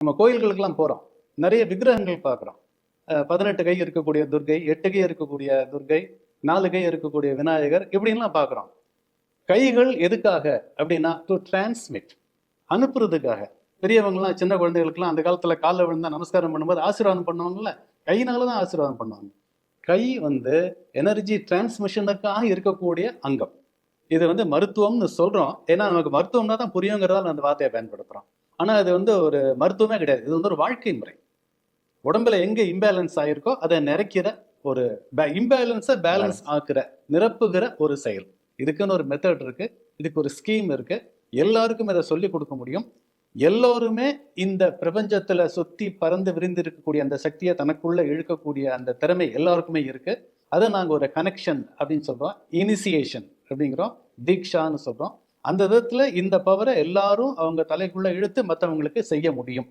நம்ம கோயில்களுக்கெல்லாம் போகிறோம் நிறைய விக்கிரகங்கள் பார்க்குறோம். பதினெட்டு கை இருக்கக்கூடிய துர்கை எட்டு கை இருக்கக்கூடிய துர்கை நாலு கை இருக்கக்கூடிய விநாயகர் இப்படின்லாம் பார்க்குறோம். கைகள் எதுக்காக அப்படின்னா டு டிரான்ஸ்மிட் அனுப்புறதுக்காக. பெரியவங்கலாம் சின்ன குழந்தைகளுக்குலாம் அந்த காலத்தில் காலில் விழுந்தா நமஸ்காரம் பண்ணும்போது ஆசீர்வாதம் பண்ணுவாங்கல்ல? கையினால தான் ஆசீர்வாதம் பண்ணுவாங்க. கை வந்து எனர்ஜி டிரான்ஸ்மிஷனுக்காக இருக்கக்கூடிய அங்கம். இது வந்து மருத்துவம்னு சொல்கிறோம் ஏன்னா நமக்கு மருத்துவம்னா தான் புரியுங்கிறதால அந்த வார்த்தையை பயன்படுத்துகிறோம் ஆனால் இது வந்து ஒரு மருத்துவமே கிடையாது. இது வந்து ஒரு வாழ்க்கை முறை. உடம்புல எங்கே இம்பேலன்ஸ் ஆகிருக்கோ அதை நிறைக்கிற ஒரு இம்பேலன்ஸை பேலன்ஸ் ஆக்குற நிரப்புகிற ஒரு செயல். இதுக்குன்னு ஒரு மெத்தட் இருக்கு. இதுக்கு ஒரு ஸ்கீம் இருக்கு. எல்லாருக்கும் இதை சொல்லி கொடுக்க முடியும். எல்லோருமே இந்த பிரபஞ்சத்துல சுத்தி பறந்து விரிந்து இருக்கக்கூடிய அந்த சக்தியை தனக்குள்ள இழுக்கக்கூடிய அந்த திறமை எல்லாருக்குமே இருக்கு. அதை நாங்கள் ஒரு கனெக்ஷன் அப்படின்னு சொல்றோம். இனிசியேஷன் அப்படிங்கிறோம். தீக்ஷான்னு சொல்றோம். அந்த விதத்தில் இந்த பவரை எல்லாரும் அவங்க தலைக்குள்ள இழுத்து மற்றவங்களுக்கு செய்ய முடியும்.